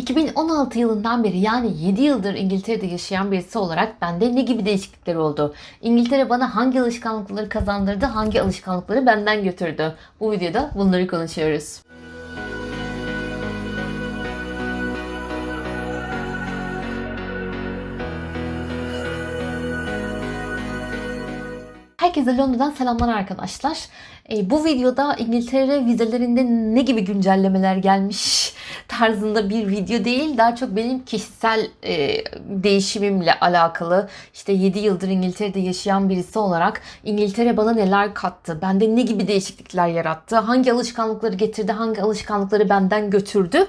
2016 yılından beri yani 7 yıldır İngiltere'de yaşayan birisi olarak bende ne gibi değişiklikler oldu? İngiltere bana hangi alışkanlıkları kazandırdı, hangi alışkanlıkları benden götürdü? Bu videoda bunları konuşuyoruz. Herkese Londra'dan selamlar arkadaşlar. E, bu videoda İngiltere vizelerinde ne gibi güncellemeler gelmiş tarzında bir video değil. Daha çok benim kişisel e, değişimimle alakalı. İşte 7 yıldır İngiltere'de yaşayan birisi olarak İngiltere bana neler kattı? Bende ne gibi değişiklikler yarattı? Hangi alışkanlıkları getirdi? Hangi alışkanlıkları benden götürdü?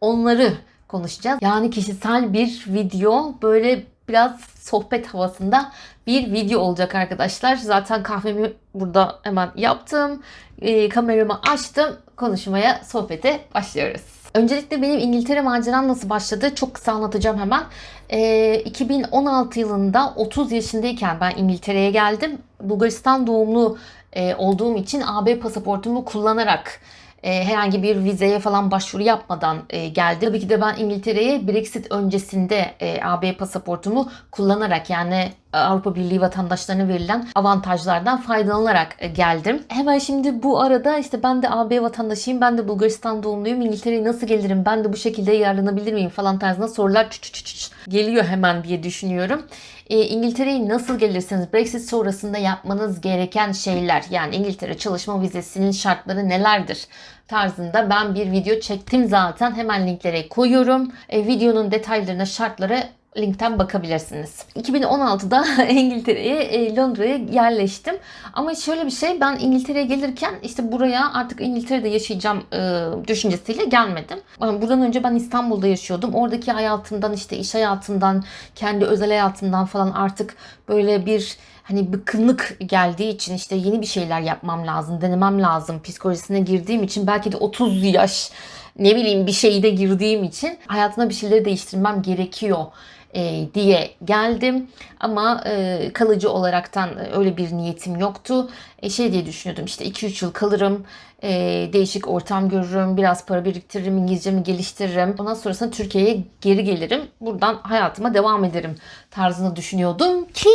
Onları konuşacağız. Yani kişisel bir video böyle biraz sohbet havasında bir video olacak arkadaşlar. Zaten kahvemi burada hemen yaptım. E, kameramı açtım. Konuşmaya, sohbete başlıyoruz. Öncelikle benim İngiltere maceram nasıl başladı çok kısa anlatacağım hemen. E, 2016 yılında 30 yaşındayken ben İngiltere'ye geldim. Bulgaristan doğumlu e, olduğum için AB pasaportumu kullanarak e, herhangi bir vizeye falan başvuru yapmadan e, geldi. Tabii ki de ben İngiltere'ye Brexit öncesinde e, AB pasaportumu kullanarak yani Avrupa Birliği vatandaşlarına verilen avantajlardan faydalanarak e, geldim. Hemen şimdi bu arada işte ben de AB vatandaşıyım, ben de Bulgaristan doğumluyum, İngiltere'ye nasıl gelirim, ben de bu şekilde yararlanabilir miyim falan tarzında sorular çü çü çü çü geliyor hemen diye düşünüyorum. E, İngiltere'ye nasıl gelirsiniz? Brexit sonrasında yapmanız gereken şeyler yani İngiltere çalışma vizesinin şartları nelerdir? tarzında ben bir video çektim zaten. Hemen linklere koyuyorum. E, videonun detaylarına, şartlara linkten bakabilirsiniz. 2016'da İngiltere'ye, e, Londra'ya yerleştim. Ama şöyle bir şey ben İngiltere'ye gelirken işte buraya artık İngiltere'de yaşayacağım e, düşüncesiyle gelmedim. Buradan önce ben İstanbul'da yaşıyordum. Oradaki hayatımdan işte iş hayatımdan, kendi özel hayatımdan falan artık böyle bir hani bıkkınlık geldiği için işte yeni bir şeyler yapmam lazım, denemem lazım psikolojisine girdiğim için belki de 30 yaş ne bileyim bir şeyde girdiğim için hayatına bir şeyleri değiştirmem gerekiyor e, diye geldim. Ama e, kalıcı olaraktan öyle bir niyetim yoktu. E, şey diye düşünüyordum işte 2-3 yıl kalırım. E, değişik ortam görürüm. Biraz para biriktiririm. İngilizcemi geliştiririm. Ondan sonrasında Türkiye'ye geri gelirim. Buradan hayatıma devam ederim tarzını düşünüyordum ki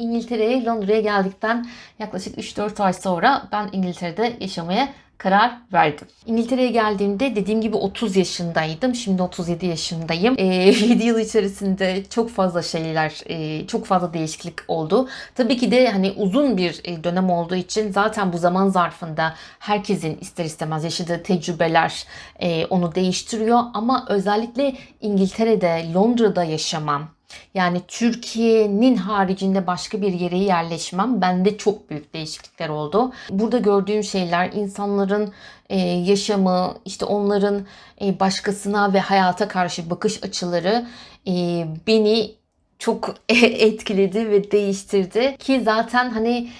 İngiltere'ye, Londra'ya geldikten yaklaşık 3-4 ay sonra ben İngiltere'de yaşamaya karar verdim. İngiltere'ye geldiğimde dediğim gibi 30 yaşındaydım. Şimdi 37 yaşındayım. E, 7 yıl içerisinde çok fazla şeyler, e, çok fazla değişiklik oldu. Tabii ki de hani uzun bir e, dönem olduğu için zaten bu zaman zarfında herkesin ister istemez yaşadığı tecrübeler e, onu değiştiriyor. Ama özellikle İngiltere'de, Londra'da yaşamam, yani Türkiye'nin haricinde başka bir yere yerleşmem bende çok büyük değişiklikler oldu. Burada gördüğüm şeyler insanların e, yaşamı, işte onların e, başkasına ve hayata karşı bakış açıları e, beni çok etkiledi ve değiştirdi. Ki zaten hani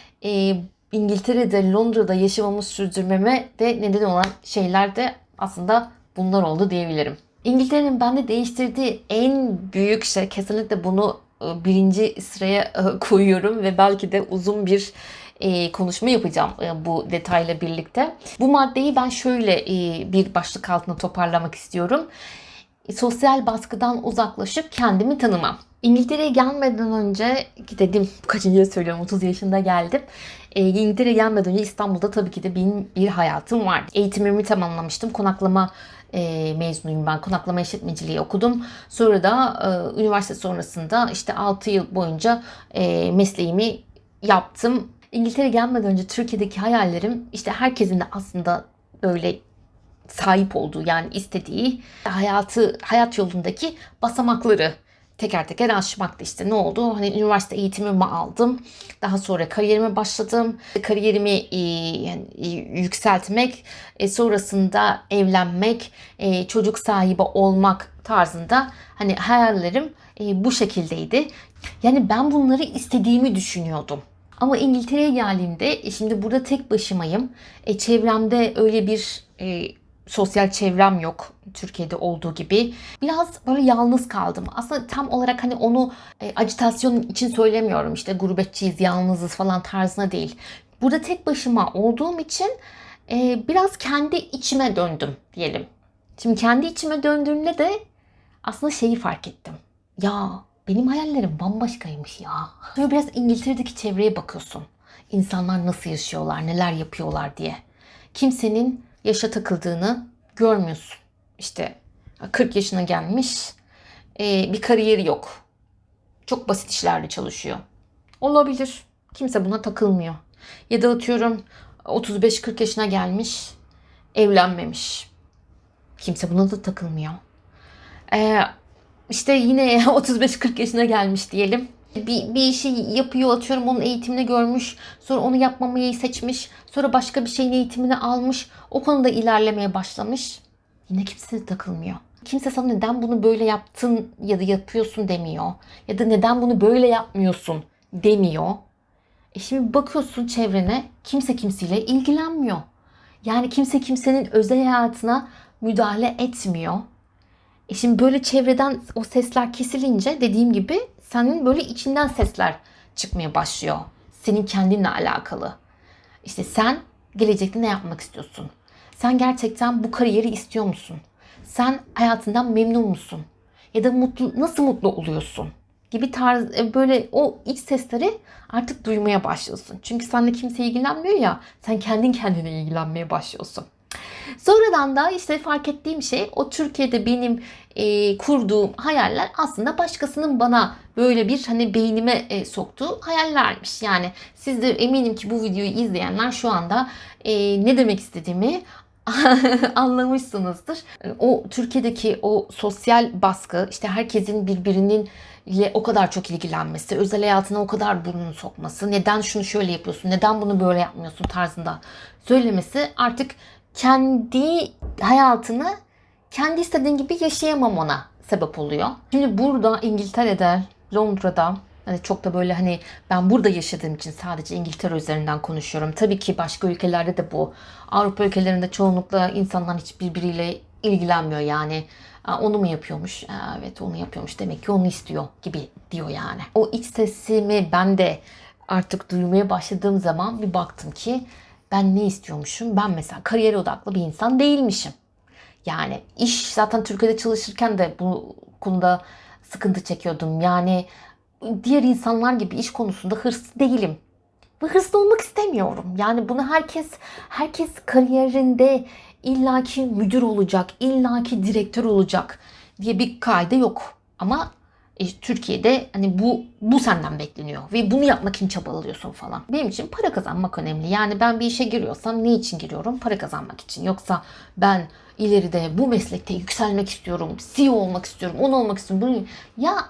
İngiltere'de, Londra'da yaşamamı sürdürmeme de neden olan şeyler de aslında bunlar oldu diyebilirim. İngiltere'nin bende değiştirdiği en büyük şey kesinlikle bunu e, birinci sıraya e, koyuyorum ve belki de uzun bir e, konuşma yapacağım bu detayla birlikte. Bu maddeyi ben şöyle bir başlık altında toparlamak istiyorum. Sosyal baskıdan uzaklaşıp kendimi tanımam. İngiltere'ye gelmeden önce ki dedim kaçıncıya söylüyorum 30 yaşında geldim. E, İngiltere'ye gelmeden önce İstanbul'da tabii ki de benim bir hayatım vardı. Eğitimimi tamamlamıştım. Konaklama e, mezunuyum ben. Konaklama işletmeciliği okudum. Sonra da e, üniversite sonrasında işte 6 yıl boyunca e, mesleğimi yaptım. İngiltere gelmeden önce Türkiye'deki hayallerim işte herkesin de aslında böyle sahip olduğu yani istediği hayatı hayat yolundaki basamakları teker teker aşmaktı işte ne oldu? Hani üniversite eğitimimi aldım. Daha sonra kariyerime başladım. Kariyerimi e, yani, e, yükseltmek, e, sonrasında evlenmek, e, çocuk sahibi olmak tarzında hani hayallerim e, bu şekildeydi. Yani ben bunları istediğimi düşünüyordum. Ama İngiltere'ye geldiğimde e, şimdi burada tek başımayım. E, çevremde öyle bir e, sosyal çevrem yok Türkiye'de olduğu gibi. Biraz böyle yalnız kaldım. Aslında tam olarak hani onu e, acitasyon için söylemiyorum. İşte gurbetçiyiz, yalnızız falan tarzına değil. Burada tek başıma olduğum için e, biraz kendi içime döndüm diyelim. Şimdi kendi içime döndüğümde de aslında şeyi fark ettim. Ya benim hayallerim bambaşkaymış ya. Sonra biraz İngiltere'deki çevreye bakıyorsun. İnsanlar nasıl yaşıyorlar, neler yapıyorlar diye. Kimsenin yaşa takıldığını görmüyorsun. İşte 40 yaşına gelmiş, e, bir kariyeri yok. Çok basit işlerde çalışıyor. Olabilir. Kimse buna takılmıyor. Ya da atıyorum 35-40 yaşına gelmiş, evlenmemiş. Kimse buna da takılmıyor. Ee, işte yine 35-40 yaşına gelmiş diyelim. Bir, bir işi yapıyor atıyorum onun eğitimini görmüş. Sonra onu yapmamayı seçmiş. Sonra başka bir şeyin eğitimini almış. O konuda ilerlemeye başlamış. Yine kimse takılmıyor. Kimse sana neden bunu böyle yaptın ya da yapıyorsun demiyor. Ya da neden bunu böyle yapmıyorsun demiyor. E şimdi bakıyorsun çevrene kimse kimseyle ilgilenmiyor. Yani kimse kimsenin özel hayatına müdahale etmiyor. E şimdi böyle çevreden o sesler kesilince dediğim gibi senin böyle içinden sesler çıkmaya başlıyor. Senin kendinle alakalı. İşte sen gelecekte ne yapmak istiyorsun? Sen gerçekten bu kariyeri istiyor musun? Sen hayatından memnun musun? Ya da mutlu nasıl mutlu oluyorsun? Gibi tarz e, böyle o iç sesleri artık duymaya başlıyorsun. Çünkü seninle kimse ilgilenmiyor ya. Sen kendin kendine ilgilenmeye başlıyorsun. Sonradan da işte fark ettiğim şey o Türkiye'de benim e, kurduğum hayaller aslında başkasının bana böyle bir hani beynime e, soktuğu hayallermiş. Yani siz de eminim ki bu videoyu izleyenler şu anda e, ne demek istediğimi anlamışsınızdır. O Türkiye'deki o sosyal baskı işte herkesin birbirinin ile o kadar çok ilgilenmesi, özel hayatına o kadar burnunu sokması, neden şunu şöyle yapıyorsun, neden bunu böyle yapmıyorsun tarzında söylemesi artık kendi hayatını kendi istediğin gibi yaşayamamana sebep oluyor. Şimdi burada İngiltere'de, Londra'da Hani çok da böyle hani ben burada yaşadığım için sadece İngiltere üzerinden konuşuyorum. Tabii ki başka ülkelerde de bu. Avrupa ülkelerinde çoğunlukla insanlar hiç birbiriyle ilgilenmiyor yani. Onu mu yapıyormuş? Evet onu yapıyormuş. Demek ki onu istiyor gibi diyor yani. O iç sesimi ben de artık duymaya başladığım zaman bir baktım ki ben ne istiyormuşum? Ben mesela kariyer odaklı bir insan değilmişim. Yani iş zaten Türkiye'de çalışırken de bu konuda sıkıntı çekiyordum. Yani diğer insanlar gibi iş konusunda hırslı değilim. Ve hırslı olmak istemiyorum. Yani bunu herkes herkes kariyerinde illaki müdür olacak, illaki direktör olacak diye bir kaide yok. Ama e, Türkiye'de hani bu bu senden bekleniyor ve bunu yapmak için çabalıyorsun falan. Benim için para kazanmak önemli. Yani ben bir işe giriyorsam ne için giriyorum? Para kazanmak için. Yoksa ben ileride bu meslekte yükselmek istiyorum, CEO olmak istiyorum, onu olmak istiyorum. Bunu ya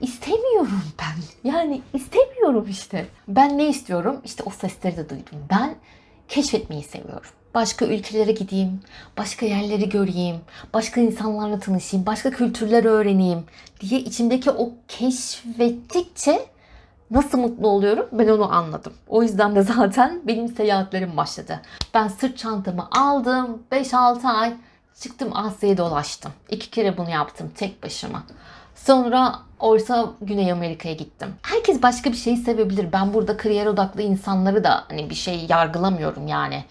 istemiyorum ben. Yani istemiyorum işte. Ben ne istiyorum? İşte o sesleri de duydum. Ben keşfetmeyi seviyorum. Başka ülkelere gideyim, başka yerleri göreyim, başka insanlarla tanışayım, başka kültürler öğreneyim diye içimdeki o keşfettikçe nasıl mutlu oluyorum ben onu anladım. O yüzden de zaten benim seyahatlerim başladı. Ben sırt çantamı aldım 5-6 ay çıktım Asya'ya dolaştım. İki kere bunu yaptım tek başıma. Sonra Orta Güney Amerika'ya gittim. Herkes başka bir şeyi sevebilir. Ben burada kariyer odaklı insanları da hani bir şey yargılamıyorum yani.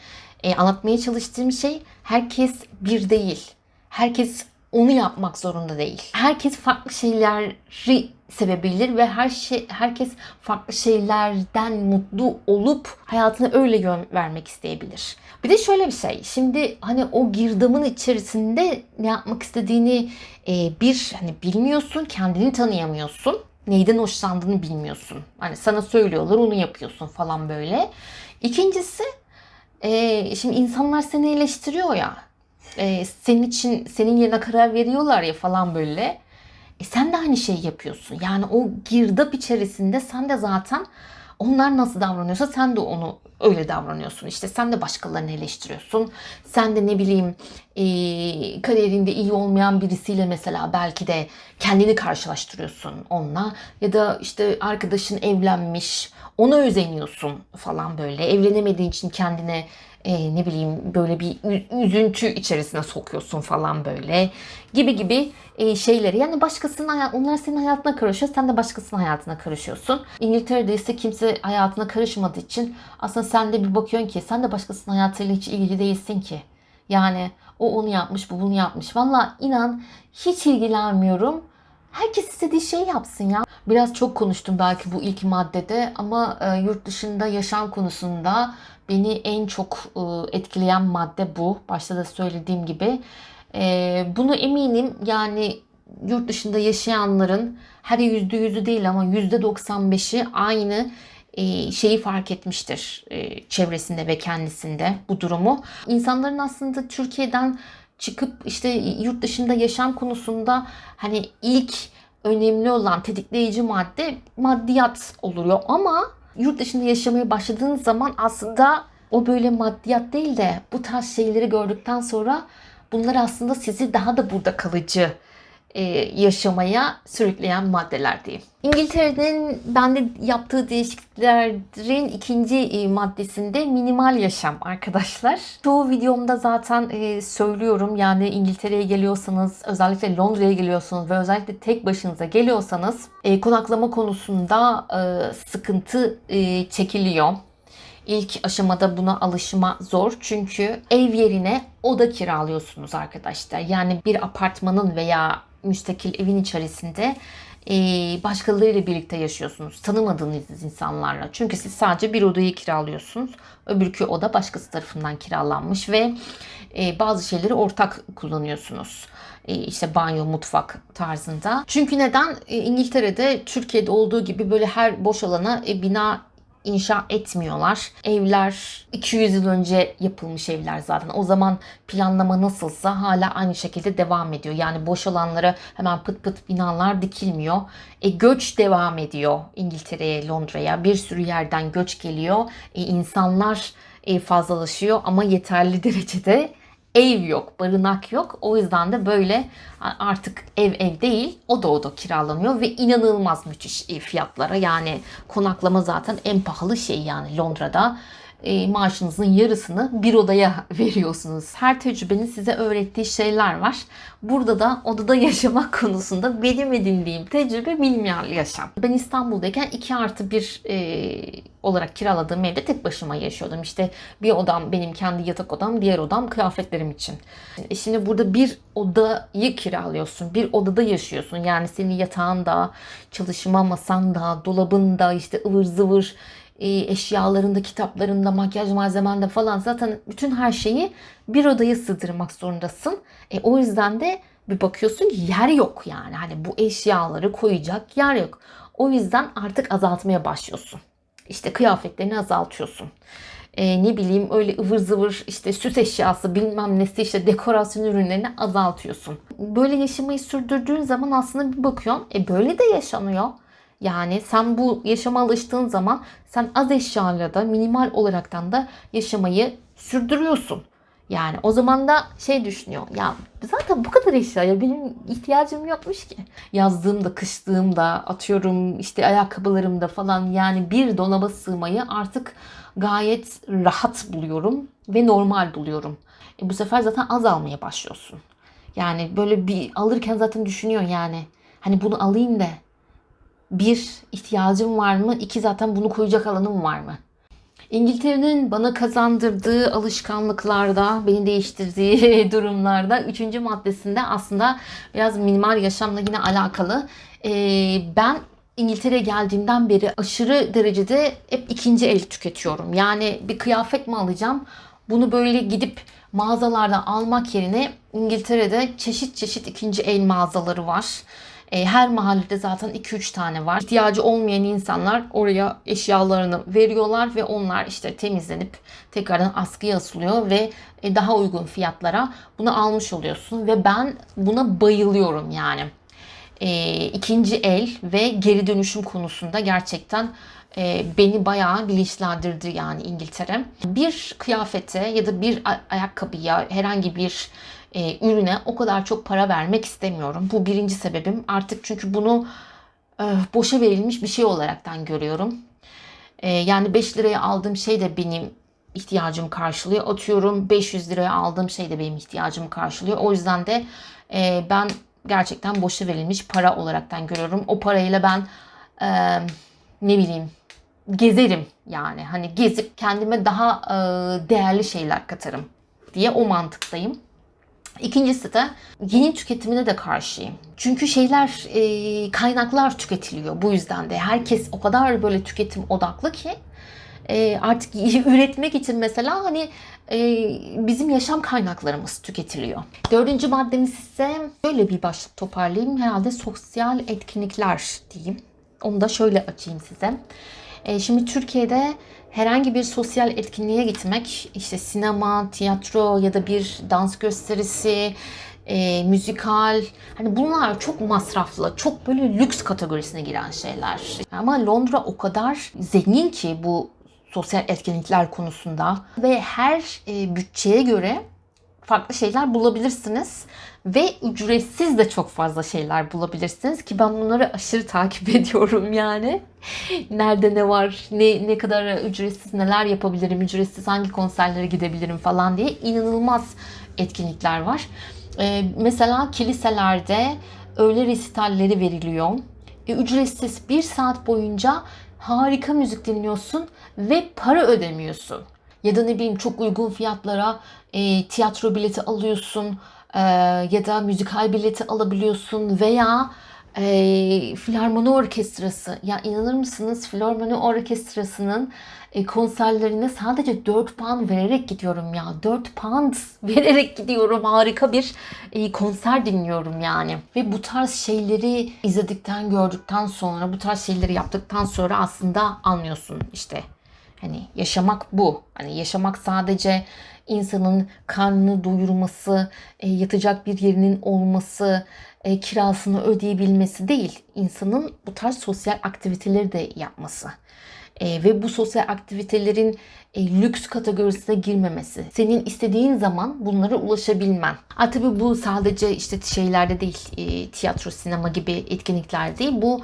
E, anlatmaya çalıştığım şey herkes bir değil. Herkes onu yapmak zorunda değil. Herkes farklı şeyleri sevebilir ve her şey herkes farklı şeylerden mutlu olup hayatına öyle yön vermek isteyebilir. Bir de şöyle bir şey. Şimdi hani o girdamın içerisinde ne yapmak istediğini e, bir hani bilmiyorsun, kendini tanıyamıyorsun. Neyden hoşlandığını bilmiyorsun. Hani sana söylüyorlar onu yapıyorsun falan böyle. İkincisi e, şimdi insanlar seni eleştiriyor ya. E, senin için senin yerine karar veriyorlar ya falan böyle. E sen de aynı şeyi yapıyorsun. Yani o girdap içerisinde sen de zaten onlar nasıl davranıyorsa sen de onu öyle davranıyorsun. İşte sen de başkalarını eleştiriyorsun. Sen de ne bileyim e, kariyerinde iyi olmayan birisiyle mesela belki de kendini karşılaştırıyorsun onunla. Ya da işte arkadaşın evlenmiş ona özeniyorsun falan böyle. Evlenemediğin için kendine e, ne bileyim böyle bir üzüntü içerisine sokuyorsun falan böyle gibi gibi e, şeyleri. Yani başkasının hayat, onlar senin hayatına karışıyor, sen de başkasının hayatına karışıyorsun. İngiltere'de ise kimse hayatına karışmadığı için aslında sen de bir bakıyorsun ki sen de başkasının hayatıyla hiç ilgili değilsin ki. Yani o onu yapmış, bu bunu yapmış. Valla inan hiç ilgilenmiyorum. Herkes istediği şeyi yapsın ya. Biraz çok konuştum belki bu ilk maddede ama e, yurt dışında yaşam konusunda beni en çok e, etkileyen madde bu. Başta da söylediğim gibi. E, bunu eminim yani yurt dışında yaşayanların her yüzde yüzü değil ama yüzde 95'i aynı şeyi fark etmiştir e, çevresinde ve kendisinde bu durumu. İnsanların aslında Türkiye'den çıkıp işte yurt dışında yaşam konusunda hani ilk önemli olan tetikleyici madde maddiyat oluyor ama yurt dışında yaşamaya başladığınız zaman aslında o böyle maddiyat değil de bu tarz şeyleri gördükten sonra bunlar aslında sizi daha da burada kalıcı e, yaşamaya sürükleyen maddeler diyeyim. İngiltere'nin bende yaptığı değişikliklerin ikinci e, maddesinde minimal yaşam arkadaşlar. Çoğu videomda zaten e, söylüyorum yani İngiltere'ye geliyorsanız özellikle Londra'ya geliyorsanız ve özellikle tek başınıza geliyorsanız e, konaklama konusunda e, sıkıntı e, çekiliyor. İlk aşamada buna alışma zor. Çünkü ev yerine oda kiralıyorsunuz arkadaşlar. Yani bir apartmanın veya müstakil evin içerisinde başkalarıyla birlikte yaşıyorsunuz. Tanımadığınız insanlarla. Çünkü siz sadece bir odayı kiralıyorsunuz. Öbürkü oda başkası tarafından kiralanmış ve bazı şeyleri ortak kullanıyorsunuz. İşte banyo, mutfak tarzında. Çünkü neden? İngiltere'de Türkiye'de olduğu gibi böyle her boş alana bina inşa etmiyorlar. Evler 200 yıl önce yapılmış evler zaten. O zaman planlama nasılsa hala aynı şekilde devam ediyor. Yani boş alanlara hemen pıt pıt binalar dikilmiyor. E, göç devam ediyor İngiltere'ye, Londra'ya. Bir sürü yerden göç geliyor. E, insanlar e, fazlalaşıyor ama yeterli derecede ev yok, barınak yok. O yüzden de böyle artık ev ev değil, oda oda kiralanıyor ve inanılmaz müthiş e, fiyatlara. Yani konaklama zaten en pahalı şey yani Londra'da. E, maaşınızın yarısını bir odaya veriyorsunuz. Her tecrübenin size öğrettiği şeyler var. Burada da odada yaşamak konusunda benim edindiğim tecrübe minimal yaşam. Ben İstanbul'dayken 2 artı 1 e, olarak kiraladığım evde tek başıma yaşıyordum. İşte bir odam benim kendi yatak odam, diğer odam kıyafetlerim için. E şimdi burada bir odayı kiralıyorsun. Bir odada yaşıyorsun. Yani senin yatağında, çalışma masanda, dolabında, işte ıvır zıvır eşyalarında, kitaplarında, makyaj malzemende falan zaten bütün her şeyi bir odaya sığdırmak zorundasın. E, o yüzden de bir bakıyorsun ki yer yok yani. Hani bu eşyaları koyacak yer yok. O yüzden artık azaltmaya başlıyorsun. İşte kıyafetlerini azaltıyorsun. E, ne bileyim öyle ıvır zıvır işte süs eşyası bilmem nesi işte dekorasyon ürünlerini azaltıyorsun. Böyle yaşamayı sürdürdüğün zaman aslında bir bakıyorsun e böyle de yaşanıyor. Yani sen bu yaşama alıştığın zaman sen az eşyalarla da minimal olaraktan da yaşamayı sürdürüyorsun. Yani o zaman da şey düşünüyor. Ya zaten bu kadar eşyaya benim ihtiyacım yokmuş ki. Yazdığımda, kıştığımda, atıyorum işte ayakkabılarımda falan yani bir dolaba sığmayı artık gayet rahat buluyorum ve normal buluyorum. E bu sefer zaten az almaya başlıyorsun. Yani böyle bir alırken zaten düşünüyor yani. Hani bunu alayım da bir ihtiyacım var mı? İki zaten bunu koyacak alanım var mı? İngiltere'nin bana kazandırdığı alışkanlıklarda, beni değiştirdiği durumlarda üçüncü maddesinde aslında biraz minimal yaşamla yine alakalı. Ee, ben İngiltere'ye geldiğimden beri aşırı derecede hep ikinci el tüketiyorum. Yani bir kıyafet mi alacağım? Bunu böyle gidip mağazalardan almak yerine İngiltere'de çeşit çeşit ikinci el mağazaları var. E, her mahallede zaten 2-3 tane var. İhtiyacı olmayan insanlar oraya eşyalarını veriyorlar ve onlar işte temizlenip tekrardan askıya asılıyor ve e, daha uygun fiyatlara bunu almış oluyorsun ve ben buna bayılıyorum yani. E, ikinci el ve geri dönüşüm konusunda gerçekten beni bayağı bilinçlendirdi yani İngiltere. Bir kıyafete ya da bir ayakkabıya herhangi bir e, ürüne o kadar çok para vermek istemiyorum. Bu birinci sebebim. Artık çünkü bunu e, boşa verilmiş bir şey olaraktan görüyorum. E, yani 5 liraya aldığım şey de benim ihtiyacımı karşılıyor. Atıyorum 500 liraya aldığım şey de benim ihtiyacımı karşılıyor. O yüzden de e, ben gerçekten boşa verilmiş para olaraktan görüyorum. O parayla ben e, ne bileyim gezerim yani. Hani gezip kendime daha e, değerli şeyler katarım diye o mantıktayım. İkincisi de yeni tüketimine de karşıyım. Çünkü şeyler, e, kaynaklar tüketiliyor bu yüzden de. Herkes o kadar böyle tüketim odaklı ki e, artık üretmek için mesela hani e, bizim yaşam kaynaklarımız tüketiliyor. Dördüncü maddemiz ise böyle bir başlık toparlayayım. Herhalde sosyal etkinlikler diyeyim. Onu da şöyle açayım size. E, şimdi Türkiye'de herhangi bir sosyal etkinliğe gitmek, işte sinema, tiyatro ya da bir dans gösterisi, e, müzikal, hani bunlar çok masraflı, çok böyle lüks kategorisine giren şeyler. Ama Londra o kadar zengin ki bu sosyal etkinlikler konusunda ve her e, bütçeye göre farklı şeyler bulabilirsiniz ve ücretsiz de çok fazla şeyler bulabilirsiniz ki ben bunları aşırı takip ediyorum yani. Nerede ne var, ne ne kadar ücretsiz neler yapabilirim, ücretsiz hangi konserlere gidebilirim falan diye inanılmaz etkinlikler var. Ee, mesela kiliselerde öğle resitalleri veriliyor. E, ücretsiz bir saat boyunca harika müzik dinliyorsun ve para ödemiyorsun. Ya da ne bileyim çok uygun fiyatlara e, tiyatro bileti alıyorsun e, ya da müzikal bileti alabiliyorsun veya e, filarmoni orkestrası. Ya inanır mısınız? Filarmoni orkestrasının e, konserlerine sadece 4 pound vererek gidiyorum ya. 4 pound vererek gidiyorum. Harika bir e, konser dinliyorum yani. Ve bu tarz şeyleri izledikten gördükten sonra bu tarz şeyleri yaptıktan sonra aslında anlıyorsun işte hani yaşamak bu hani yaşamak sadece insanın karnını doyurması, e, yatacak bir yerinin olması, e, kirasını ödeyebilmesi değil. insanın bu tarz sosyal aktiviteleri de yapması. E, ve bu sosyal aktivitelerin e, lüks kategorisine girmemesi. Senin istediğin zaman bunlara ulaşabilmen. Ha, tabii bu sadece işte şeylerde değil, e, tiyatro, sinema gibi etkinlikler değil. Bu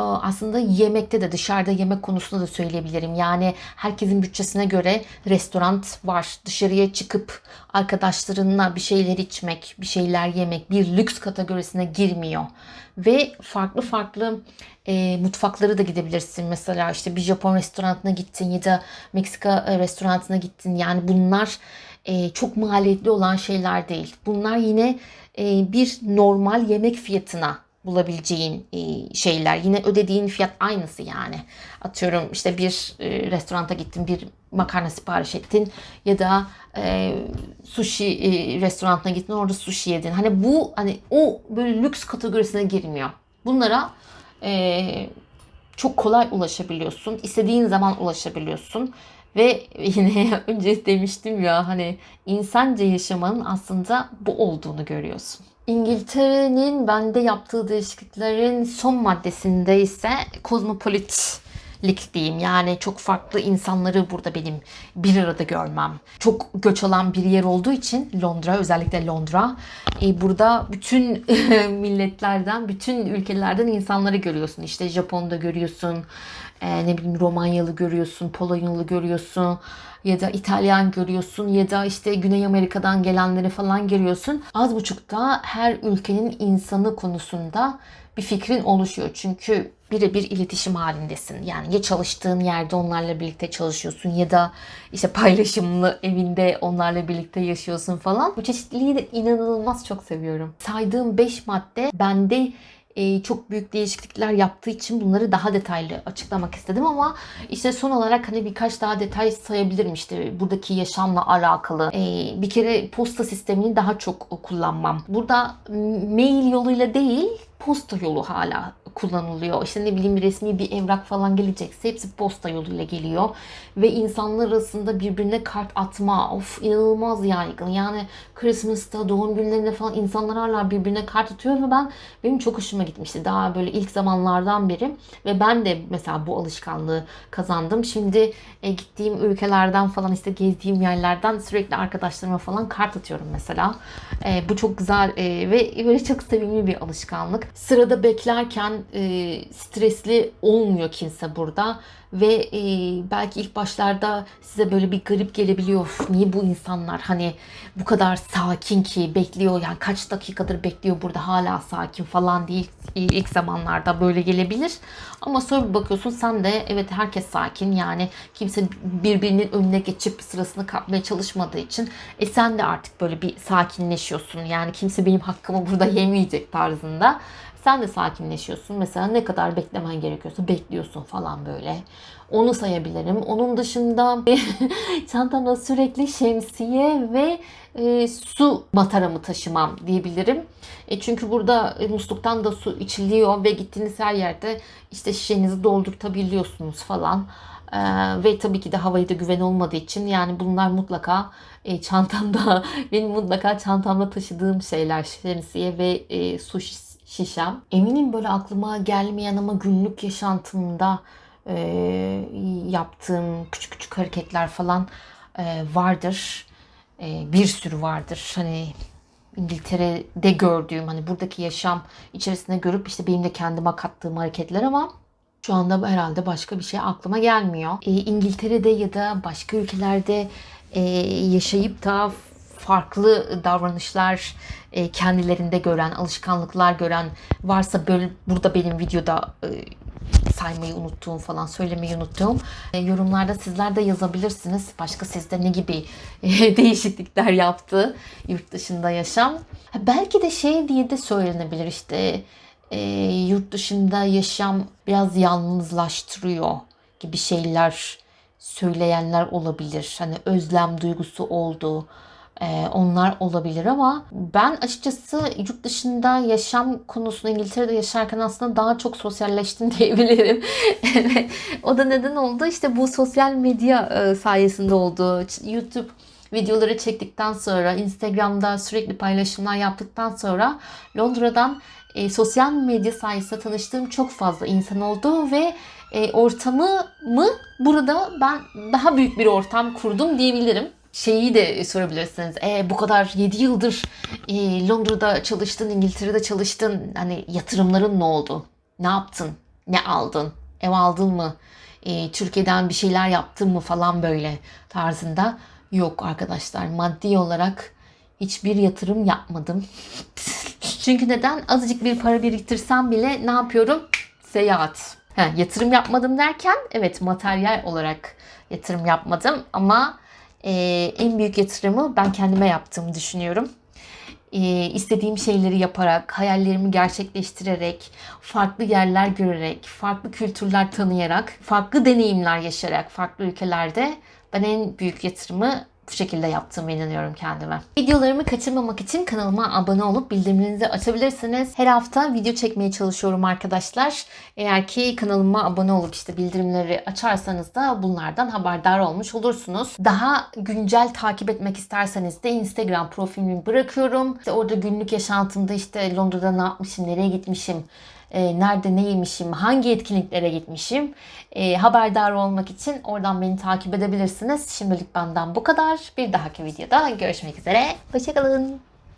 aslında yemekte de dışarıda yemek konusunda da söyleyebilirim. Yani herkesin bütçesine göre restoran var. Dışarıya çıkıp arkadaşlarınla bir şeyler içmek, bir şeyler yemek bir lüks kategorisine girmiyor. Ve farklı farklı e, mutfakları da gidebilirsin. Mesela işte bir Japon restoranına gittin ya da Meksika e, restoranına gittin. Yani bunlar e, çok maliyetli olan şeyler değil. Bunlar yine e, bir normal yemek fiyatına bulabileceğin e, şeyler. Yine ödediğin fiyat aynısı yani. Atıyorum işte bir e, restoranta gittin bir makarna sipariş ettin ya da e, sushi e, restoranına gittin orada sushi yedin. Hani bu hani o böyle lüks kategorisine girmiyor. Bunlara e, çok kolay ulaşabiliyorsun. İstediğin zaman ulaşabiliyorsun. Ve yine önce demiştim ya hani insanca yaşamanın aslında bu olduğunu görüyorsun. İngiltere'nin bende yaptığı değişikliklerin son maddesinde ise kozmopolitlik diyeyim. Yani çok farklı insanları burada benim bir arada görmem. Çok göç alan bir yer olduğu için Londra özellikle Londra. E, burada bütün milletlerden, bütün ülkelerden insanları görüyorsun. İşte Japon'da görüyorsun, e, ne bileyim Romanyalı görüyorsun, Polonyalı görüyorsun ya da İtalyan görüyorsun ya da işte Güney Amerika'dan gelenleri falan görüyorsun. Az buçuk da her ülkenin insanı konusunda bir fikrin oluşuyor. Çünkü birebir iletişim halindesin. Yani ya çalıştığın yerde onlarla birlikte çalışıyorsun ya da işte paylaşımlı evinde onlarla birlikte yaşıyorsun falan. Bu çeşitliliği de inanılmaz çok seviyorum. Saydığım 5 madde bende e, çok büyük değişiklikler yaptığı için bunları daha detaylı açıklamak istedim ama işte son olarak hani birkaç daha detay sayabilirim işte buradaki yaşamla alakalı. E, bir kere posta sistemini daha çok kullanmam. Burada mail yoluyla değil posta yolu hala kullanılıyor. İşte ne bileyim resmi bir evrak falan gelecekse hepsi posta yoluyla geliyor. Ve insanlar arasında birbirine kart atma. Of inanılmaz yaygın. Yani Christmas'ta, doğum günlerinde falan insanlar hala birbirine kart atıyor ve ben benim çok hoşuma gitmişti. Daha böyle ilk zamanlardan beri ve ben de mesela bu alışkanlığı kazandım. Şimdi e, gittiğim ülkelerden falan işte gezdiğim yerlerden sürekli arkadaşlarıma falan kart atıyorum mesela. E, bu çok güzel e, ve böyle çok sevimli bir alışkanlık. Sırada beklerken e, stresli olmuyor kimse burada ve e, belki ilk başlarda size böyle bir garip gelebiliyor. "Üf, Niye bu insanlar hani bu kadar sakin ki bekliyor yani kaç dakikadır bekliyor burada hala sakin falan değil. İlk ilk zamanlarda böyle gelebilir. Ama sonra bir bakıyorsun sen de evet herkes sakin yani kimse birbirinin önüne geçip sırasını kapmaya çalışmadığı için e sen de artık böyle bir sakinleşiyorsun. Yani kimse benim hakkımı burada yemeyecek tarzında. Sen de sakinleşiyorsun. Mesela ne kadar beklemen gerekiyorsa bekliyorsun falan böyle. Onu sayabilirim. Onun dışında çantamda sürekli şemsiye ve e, su mataramı taşımam diyebilirim. E, çünkü burada e, musluktan da su içiliyor ve gittiğiniz her yerde işte şişenizi doldurtabiliyorsunuz falan. E, ve tabii ki de havayı da güven olmadığı için yani bunlar mutlaka e, çantamda benim mutlaka çantamda taşıdığım şeyler şemsiye ve e, su şiş- şişem. Eminim böyle aklıma gelmeyen ama günlük yaşantımda e, yaptığım küçük küçük hareketler falan e, vardır. E, bir sürü vardır. Hani İngiltere'de gördüğüm hani buradaki yaşam içerisinde görüp işte benim de kendime kattığım hareketler ama şu anda herhalde başka bir şey aklıma gelmiyor. E, İngiltere'de ya da başka ülkelerde e, yaşayıp da farklı davranışlar e, kendilerinde gören, alışkanlıklar gören varsa böyle burada benim videoda e, saymayı unuttuğum falan söylemeyi unuttuğum e, yorumlarda sizler de yazabilirsiniz. Başka sizde ne gibi e, değişiklikler yaptı yurt dışında yaşam. Belki de şey diye de söylenebilir işte yurt dışında yaşam biraz yalnızlaştırıyor gibi şeyler söyleyenler olabilir. Hani özlem duygusu oldu. Ee, onlar olabilir ama ben açıkçası yurt dışında yaşam konusunda İngiltere'de yaşarken aslında daha çok sosyalleştim diyebilirim. O da neden oldu? İşte bu sosyal medya e, sayesinde oldu. YouTube videoları çektikten sonra, Instagram'da sürekli paylaşımlar yaptıktan sonra Londra'dan e, sosyal medya sayesinde tanıştığım çok fazla insan oldu ve e, ortamımı burada ben daha büyük bir ortam kurdum diyebilirim şeyi de sorabilirsiniz. E, bu kadar 7 yıldır e, Londra'da çalıştın, İngiltere'de çalıştın. Hani yatırımların ne oldu? Ne yaptın? Ne aldın? Ev aldın mı? E, Türkiye'den bir şeyler yaptın mı falan böyle tarzında. Yok arkadaşlar maddi olarak hiçbir yatırım yapmadım. Çünkü neden? Azıcık bir para biriktirsem bile ne yapıyorum? Seyahat. Ha, yatırım yapmadım derken evet materyal olarak yatırım yapmadım ama e, en büyük yatırımı ben kendime yaptığımı düşünüyorum. E, istediğim şeyleri yaparak, hayallerimi gerçekleştirerek, farklı yerler görerek, farklı kültürler tanıyarak, farklı deneyimler yaşayarak farklı ülkelerde ben en büyük yatırımı bu şekilde yaptığıma inanıyorum kendime. Videolarımı kaçırmamak için kanalıma abone olup bildirimlerinizi açabilirsiniz. Her hafta video çekmeye çalışıyorum arkadaşlar. Eğer ki kanalıma abone olup işte bildirimleri açarsanız da bunlardan haberdar olmuş olursunuz. Daha güncel takip etmek isterseniz de Instagram profilimi bırakıyorum. İşte orada günlük yaşantımda işte Londra'da ne yapmışım, nereye gitmişim, e, nerede ne yemişim, hangi etkinliklere gitmişim e, haberdar olmak için oradan beni takip edebilirsiniz. Şimdilik benden bu kadar. Bir dahaki videoda görüşmek üzere. Hoşçakalın.